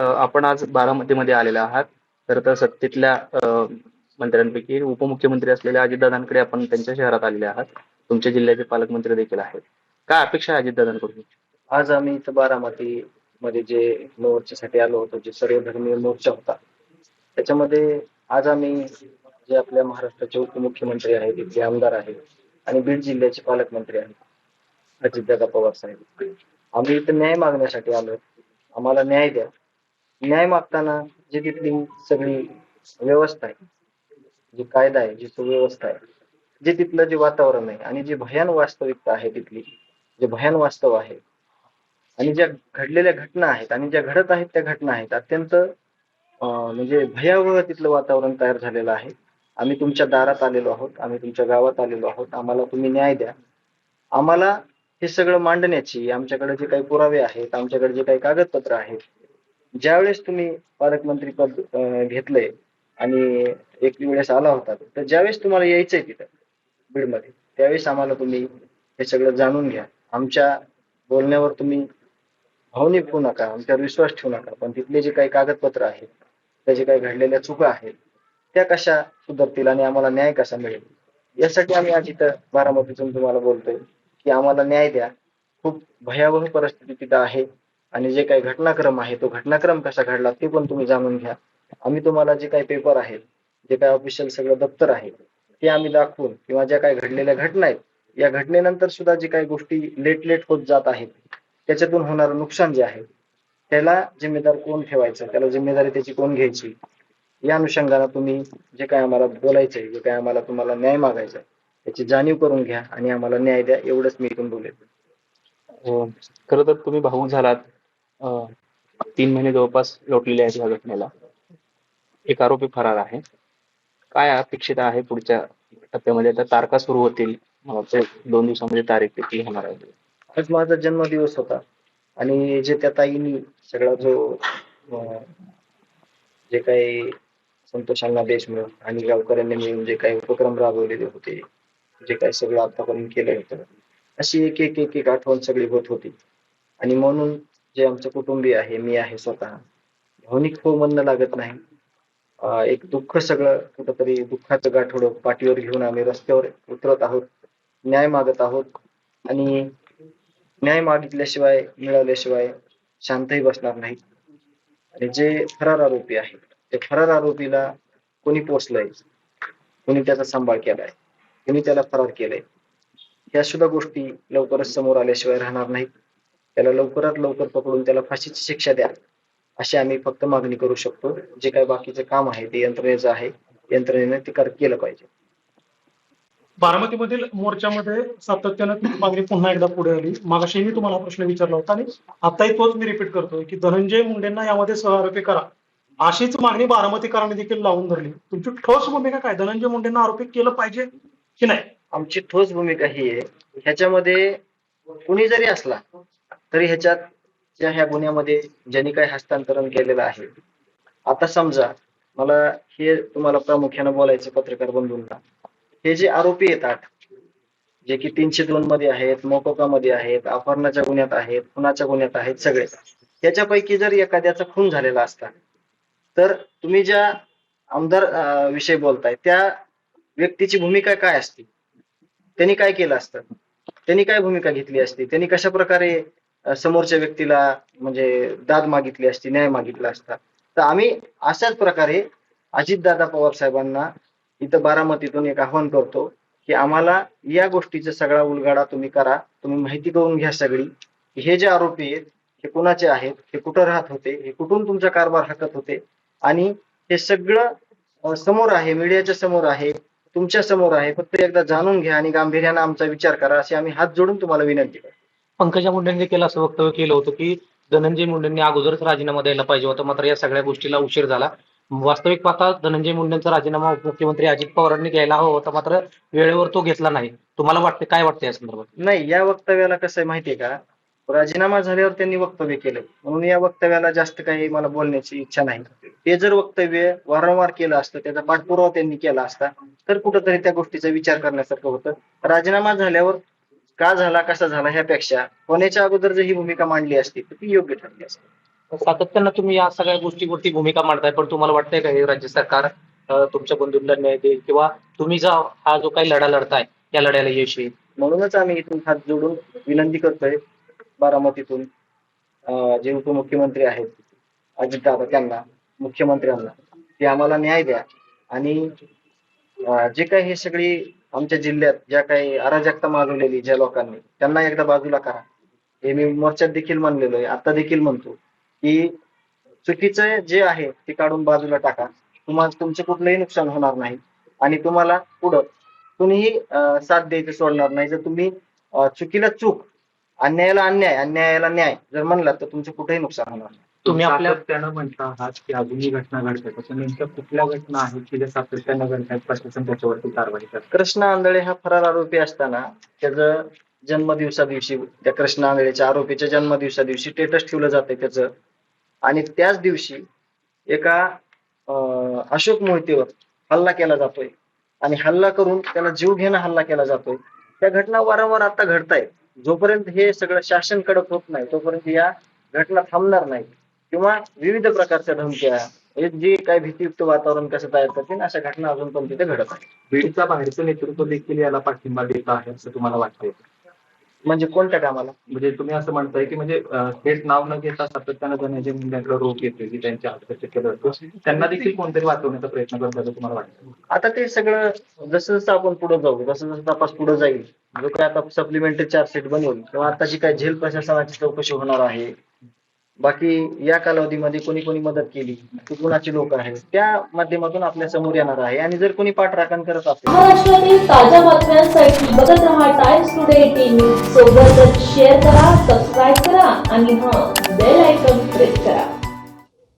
आपण आज बारामतीमध्ये आलेला आहात. तर तर सत्तेतल्या मंत्र्यांपैकी उपमुख्यमंत्री असलेल्या अजितदादांकडे आपण त्यांच्या शहरात आलेले आहात. तुमच्या जिल्ह्याचे पालकमंत्री देखील आहेत. काय अपेक्षा आहे अजितदादांकडून? आज आम्ही इथं बारामती मध्ये जे मोर्चासाठी आलो होतो जे सर्वधर्मीय मोर्चा होता त्याच्यामध्ये आज आम्ही जे आपल्या महाराष्ट्राचे उपमुख्यमंत्री आहेत इथले आमदार आहेत आणि बीड जिल्ह्याचे पालकमंत्री आहेत अजितदादा पवार साहेब. आम्ही इथं न्याय मागण्यासाठी आलो आम्हाला न्याय द्या. न्याय मागताना जी तिथली सगळी व्यवस्था आहे जी कायदा आहे जी सुव्यवस्था आहे जे तिथलं जे वातावरण आहे आणि जी भयान वास्तविकता आहे तिथली जे भयान वास्तव आहे आणि ज्या घडलेल्या घटना आहेत आणि ज्या घडत आहेत त्या घटना आहेत अत्यंत म्हणजे भयावह तिथलं वातावरण तयार झालेलं आहे. आम्ही तुमच्या दारात आलेलो आहोत आम्ही तुमच्या गावात आलेलो आहोत आम्हाला तुम्ही न्याय द्या. आम्हाला हे सगळं मांडण्याची आमच्याकडे जे काही पुरावे आहेत आमच्याकडे जे काही कागदपत्र आहेत ज्यावेळेस तुम्ही पालकमंत्री पद घेतलंय आणि एक वेळेस आला होता तर ज्यावेळेस तुम्हाला यायचंय तिथं बीडमध्ये त्यावेळेस आम्हाला तुम्ही हे सगळं जाणून घ्या. आमच्या बोलण्यावर तुम्ही भावनिक होऊ नका आमच्यावर विश्वास ठेवू नका पण तिथले जे काही कागदपत्र आहेत त्याचे काही घडलेल्या चुका आहेत त्या कशा सुधारतील आणि आम्हाला न्याय कसा मिळेल? यासाठी आम्ही आज इथं बारामतीतून तुम्हाला बोलतोय की आम्हाला न्याय द्या. खूप भयावह परिस्थिती तिथं आहे. आणि जे काही घटनाक्रम आहे तो घटनाक्रम कसा घडला ते पण तुम्ही जाणून घ्या. आम्ही तुम्हाला जे काही पेपर आहेत जे काही ऑफिशियल सगळं दप्तर आहे ते आम्ही दाखवून किंवा ज्या काही घडलेल्या घटना आहेत या घटनेनंतर सुद्धा जे काही गोष्टी लेट लेट होत जात आहेत त्याच्यातून होणारं नुकसान जे आहे त्याला जिम्मेदार कोण ठेवायचं? त्याला जिम्मेदारी त्याची कोण घ्यायची? या अनुषंगाने तुम्ही जे काय आम्हाला बोलायचंय जे काय आम्हाला तुम्हाला न्याय मागायचा त्याची जाणीव करून घ्या आणि आम्हाला न्याय द्या एवढंच मी इथून बोलेल. हो. खर तर तुम्ही भाऊ झालात. अ, तीन महिने जवळपास लोटलेले आहेत या घटनेला. एक आरोपी फरार आहे. काय अपेक्षित आहे पुढच्या टप्प्यामध्ये? आता तारखा सुरू होतील. मला दोन दिवसामध्ये तारीख देखील होणार आहे. आज माझा जन्मदिवस होता. आणि जे त्या ताईंनी सगळा जो जे काही संतोष अण्णा देशमुख आणि गावकऱ्यांनी मिळून जे काही उपक्रम राबवलेले होते जे काही सगळं आतापर्यंत केलं होतं अशी एक एक एक एक आठवण सगळी होत होती. आणि म्हणून जे आमचं कुटुंबीय आहे मी आहे स्वतः. भावनिक हो म्हणणं लागत नाही. अं, एक दुःख सगळं कुठंतरी दुःखाचं गाठोडं पाठीवर घेऊन आम्ही रस्त्यावर उतरत आहोत न्याय मागत आहोत आणि न्याय मागितल्याशिवाय मिळाल्याशिवाय शांतही बसणार नाही. आणि जे फरार आरोपी आहेत ते फरार आरोपीला कोणी पोचलंय कोणी त्याचा सांभाळ केलाय? कोणी त्याला फरार केलाय? या सुद्धा गोष्टी लवकरच समोर आल्याशिवाय राहणार नाहीत. त्याला लवकरात लवकर पकडून त्याला फाशीची शिक्षा द्या. अशी आम्ही फक्त मागणी करू शकतो. जे काही बाकीचे काम आहे ते यंत्रणेचं आहे. यंत्रणेने ते कर- केलं पाहिजे. बारामतीमधील मोर्चामध्ये सातत्यानं मागणी पुन्हा एकदा पुढे आली. मागाशी मी तुम्हाला प्रश्न विचारला होता आणि आताही तोच मी रिपीट करतोय की धनंजय मुंडेंना यामध्ये सहआरोपी करा. अशीच मागणी बारामतीकरांनी देखील लावून धरली. तुमची ठोस भूमिका काय? धनंजय मुंडेंना आरोपी केलं पाहिजे की नाही? आमची ठोस भूमिका ही आहे. ह्याच्यामध्ये कुणी जरी असला तरी ह्याच्यात ज्या ह्या गुन्ह्यामध्ये ज्यांनी काही हस्तांतरण केलेलं आहे. आता समजा मला हे तुम्हाला प्रामुख्यानं बोलायचं पत्रकार बंधूंना. हे जे आरोपी येतात जे की तीनशे दोन मध्ये आहेत मोकोकामध्ये आहेत अपहरणाच्या गुन्ह्यात आहेत खुनाच्या गुन्ह्यात आहेत सगळे. याच्यापैकी जर एखाद्याचा खून झालेला असता तर तुम्ही ज्या आमदार विषयी बोलताय त्या व्यक्तीची भूमिका काय असते? त्यांनी काय केलं असतं? त्यांनी काय भूमिका घेतली असती? त्यांनी कशा प्रकारे समोरच्या व्यक्तीला म्हणजे दाद मागितली असती न्याय मागितला असता. तर आम्ही अशाच प्रकारे अजितदादा पवार साहेबांना इथं बारामतीतून एक आव्हान करतो की आम्हाला या गोष्टीचा सगळा उलगाडा तुम्ही करा. तुम्ही माहिती करून घ्या सगळी. हे जे आरोपी आहेत हे कुणाचे आहेत हे कुठं राहत होते हे कुठून तुमचा कारभार हाकत होते? आणि हे सगळं समोर आहे मीडियाच्या समोर आहे तुमच्यासमोर आहे फक्त एकदा जाणून घ्या आणि गांभीर्यानं आमचा विचार करा अशी आम्ही हात जोडून तुम्हाला विनंती करतो. पंकजा मुंडेंनी केलं असं वक्तव्य केलं होतं की धनंजय मुंडेंनी अगोदरच राजीनामा द्यायला पाहिजे होता मात्र या सगळ्या गोष्टीला उशीर झाला. वास्तविक पाहता धनंजय मुंडेंचा राजीनामा उपमुख्यमंत्री अजित पवारांनी घ्यायला हवा होता मात्र वेळेवर तो घेतला नाही. तुम्हाला वाटते काय वाटतं या संदर्भात? नाही या वक्तव्याला कसं आहे माहितीये का? राजीनामा झाल्यावर त्यांनी वक्तव्य केलं. म्हणून या वक्तव्याला जास्त काही मला बोलण्याची इच्छा नाही. ते जर वक्तव्य वारंवार केलं असतं त्याचा पाठपुरावा त्यांनी केला असता तर कुठंतरी त्या गोष्टीचा विचार करण्यासारखं होतं. राजीनामा झाल्यावर का झाला कसा झाला ह्यापेक्षा होण्याच्या अगोदर जर ही भूमिका मांडली असती तर ती योग्य ठरली असती. सातत्यानं तुम्ही या सगळ्या गोष्टीवरती भूमिका मांडताय पण तुम्हाला वाटतंय का हे राज्य सरकार तुमच्या बंधूंना न्याय देईल किंवा तुम्ही जा हा जो काही लढा लढताय या लढ्याला यश येईल? म्हणूनच आम्ही इथून हात जोडून विनंती करतोय बारामतीतून जे उपमुख्यमंत्री आहेत अजितदादा त्यांना मुख्यमंत्र्यांना ते आम्हाला न्याय द्या. आणि जे काही हे सगळी आमच्या जिल्ह्यात ज्या काही अराजकता माजवलेली ज्या लोकांनी त्यांना एकदा बाजूला करा. हे मी मोर्चात देखील म्हणलेलो आहे. आता देखील म्हणतो की चुकीचं जे आहे ते काढून बाजूला टाका. तुम्हाला तुमचे कुठलंही नुकसान होणार नाही. आणि तुम्हाला पुढं कुणीही साथ द्यायचं सोडणार नाही. जर तुम्ही चुकीला चूक अन्यायाला अन्याय अन्यायाला न्याय जर म्हणला तर तुमचं कुठेही नुकसान होणार नाही. तुम्ही आपल्या सातत्यानं म्हणता आहात की अजूनही घटना घडतात. तर नेमक्या कुठल्या घटना आहेत की ज्या सातत्यानं घडतात प्रशासन त्याच्यावरती कारवाई करतात कृष्ण आंधळे हा फरार आरोपी असताना त्याचं जन्मदिवसा दिवशी त्या कृष्ण आंधळेच्या आरोपीच्या जन्मदिवसा दिवशी स्टेटस ठेवलं जाते त्याचं. आणि त्याच दिवशी एका अशोक मोहितेवर हल्ला केला जातोय. आणि हल्ला करून त्याला जीव घेणं हल्ला केला जातोय. त्या घटना वारंवार आता घडतायत. जोपर्यंत हे सगळं शासन कडक होत नाही तोपर्यंत या घटना थांबणार नाही किंवा विविध प्रकारच्या धमक्या हे जे काही भीतीयुक्त वातावरण कसं तयार करतील अशा घटना अजून पण तिथे घडत आहेत. बीडचा बाहेरचं नेतृत्व देखील याला पाठिंबा देत आहे असं तुम्हाला वाटतंय? म्हणजे कोणत्या कामाला? म्हणजे तुम्ही असं म्हणताय की म्हणजे अं, थेट नाव न घेता सातत्यानं धनंजय मुंडेंकडे रोख येतोय की त्यांच्या हस्तक्षेप केला जातो. त्यांना देखील कोणतरी वाचवण्याचा प्रयत्न करतात असं तुम्हाला वाटतं आता ते सगळं जसं जसं आपण पुढे जाऊ जसं जसं तपास पुढे जाईल जो काय आता सप्लिमेंटरी चार्जशीट बनवून किंवा आताची काय झेल प्रशासनाची चौकशी होणार आहे बाकी या कालावधीमध्ये कोणी कोणी मदत केली ती कुणाची लोक आहेत त्या माध्यमातून आपल्यासमोर येणार आहे. आणि जर कोणी पाठराखण करत असेल महाराष्ट्रातील ताज्या बातम्यांसाठी बघत राहा टाइम्स टुडे टीव्ही सोबतच शेअर करा सबस्क्राईब करा आणि हा बेल आयकॉन प्रेस करा.